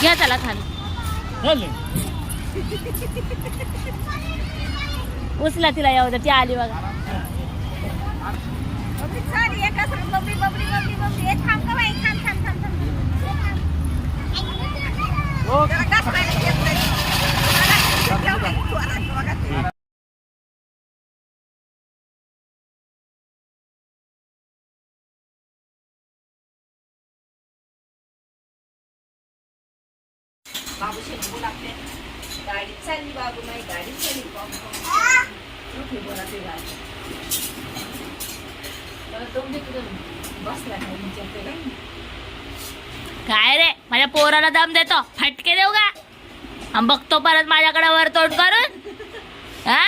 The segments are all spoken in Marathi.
घ्या चला खाली. उचला तिला या होत्या ती आली बघा. बाबू गाडी चालली बाबू गाडी चालली. बाबू गाडी? बसला काय रे? माझ्या पोराला दम देतो. फटके देऊ का? बघतो परत माझ्याकडे वर तोंड करून. हा?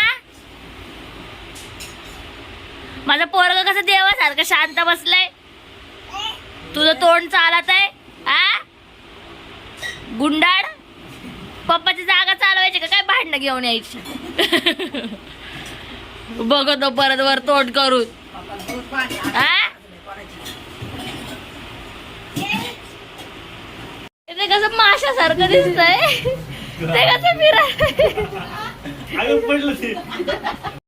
माझं पोरग कसं देवासारखं शांत बसलंय? तुझं तोंड चालत आहे घेऊन यायची. बघतो परत वर तोट करून. बाबा दूध पाणी ते कसं माशासारखं दिसतंय. ते कसं फिराय